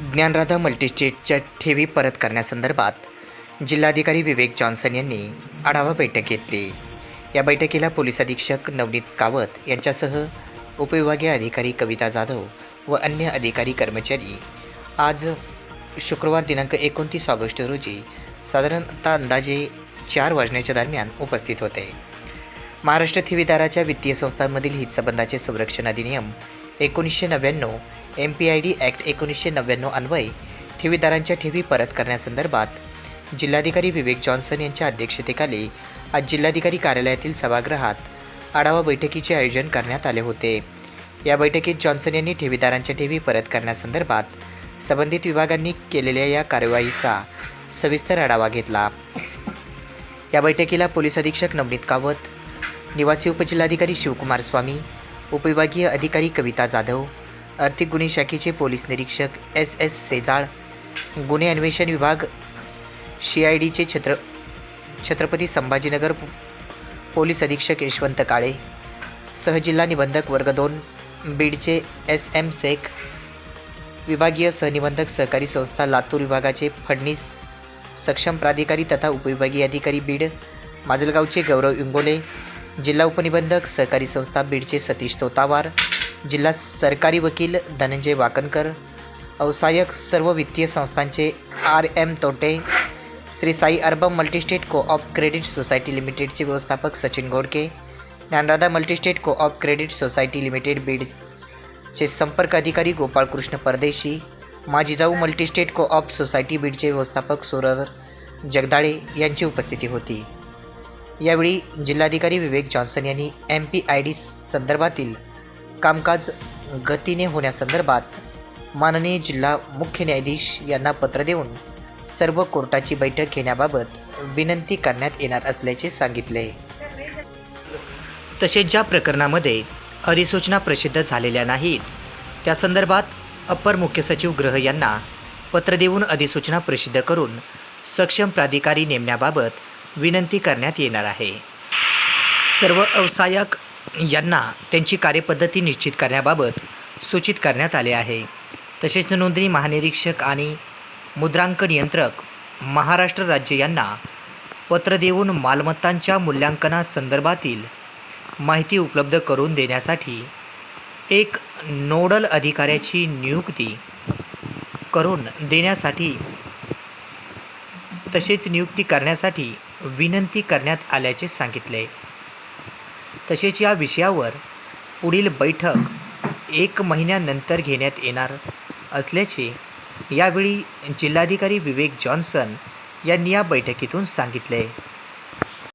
ज्ञानराधा मल्टीस्टेटच्या ठेवी परत करण्यासंदर्भात जिल्हाधिकारी विवेक जॉन्सन यांनी आढावा बैठक घेतली. या बैठकीला पोलीस अधीक्षक नवनीत कावत यांच्यासह उपविभागीय अधिकारी कविता जाधव व अन्य अधिकारी कर्मचारी. आज शुक्रवार दिनांक एकोणतीस ऑगस्ट रोजी साधारणतः अंदाजे चार वाजण्याच्या दरम्यान उपस्थित होते. महाराष्ट्र ठेवीदाराच्या वित्तीय संस्थांमधील हितसंबंधाचे संरक्षण अधिनियम एकोणीसशे नव्याण्णव M P I D act एकोणीसशे नव्याण्णव अन्वये ठेवीदारांच्या ठेवी परत करण्यासंदर्भात जिल्हाधिकारी विवेक जॉन्सन यांच्या अध्यक्षतेखाली आज जिल्हाधिकारी कार्यालयातील सभागृहात आढावा बैठकीचे आयोजन करण्यात आले होते. या बैठकीत जॉन्सन यांनी ठेवीदारांच्या ठेवी परत करण्यासंदर्भात संबंधित विभागांनी केलेल्या या कार्यवाहीचा सविस्तर आढावा घेतला. या बैठकीला पोलीस अधीक्षक नवनीत कावत निवासी उपजिल्हाधिकारी शिवकुमार स्वामी उपविभागीय अधिकारी कविता जाधव आर्थिक गुन्हे शाखेचे पोलीस निरीक्षक एस एस सेजाळ गुन्हे अन्वेषण विभाग सी आय डीचे छत्र छत्रपती संभाजीनगर पोलीस अधीक्षक यशवंत काळे सहजिल्हा निबंधक वर्ग दोन बीडचे एस एम शेख विभागीय सहनिबंधक सहकारी संस्था लातूर विभागाचे फडणीस सक्षम प्राधिकारी तथा उपविभागीय अधिकारी बीड माजलगावचे गौरव इंगोले जिल्हा उपनिबंधक सहकारी संस्था बीडचे सतीश तोतावार जिल्हा सरकारी वकील धनंजय वाकणकर अवसायक सर्व वित्तीय संस्थांचे R M Tote Shri Sai urban multistate co-op credit society लिमिटेडचे व्यवस्थापक Sachin Godke Dnyanradha multistate co op credit society limited बीडचे संपर्क अधिकारी गोपाळकृष्ण परदेशी माझीजाऊ मल्टीस्टेट को ऑफ सोसायटी बीडचे व्यवस्थापक सुरर जगदाळे यांची उपस्थिती होती. यावेळी जिल्हाधिकारी विवेक जॉन्सन यांनी एम पी आय डी संदर्भातील कामकाज गतीने होण्यासंदर्भात माननीय जिल्हा मुख्य न्यायाधीश यांना पत्र देऊन सर्व कोर्टाची बैठक घेण्याबाबत विनंती करण्यात येणार असल्याचे सांगितले. तसेच ज्या प्रकरणामध्ये अधिसूचना प्रसिद्ध झालेल्या नाहीत त्या संदर्भात अपर मुख्य सचिव ग्रह यांना पत्र देऊन अधिसूचना प्रसिद्ध करून सक्षम प्राधिकारी नेमण्याबाबत विनंती करण्यात येणार आहे. सर्व अवसायक यांना त्यांची कार्यपद्धती निश्चित करण्याबाबत सूचित करण्यात आले आहे. तसेच नोंदणी महानिरीक्षक आणि मुद्रांक नियंत्रक महाराष्ट्र राज्य यांना पत्र देऊन मालमत्तांच्या मूल्यांकनासंदर्भातील माहिती उपलब्ध करून देण्यासाठी एक नोडल अधिकाऱ्याची नियुक्ती करून देण्यासाठी तसेच नियुक्ती करण्यासाठी विनंती करण्यात आल्याचे सांगितले. तसेच या विषयावर पुढील बैठक एक महिन्यानंतर घेण्यात येणार असल्याचे यावेळी जिल्हाधिकारी विवेक जॉन्सन यांनी या बैठकीतून सांगितले.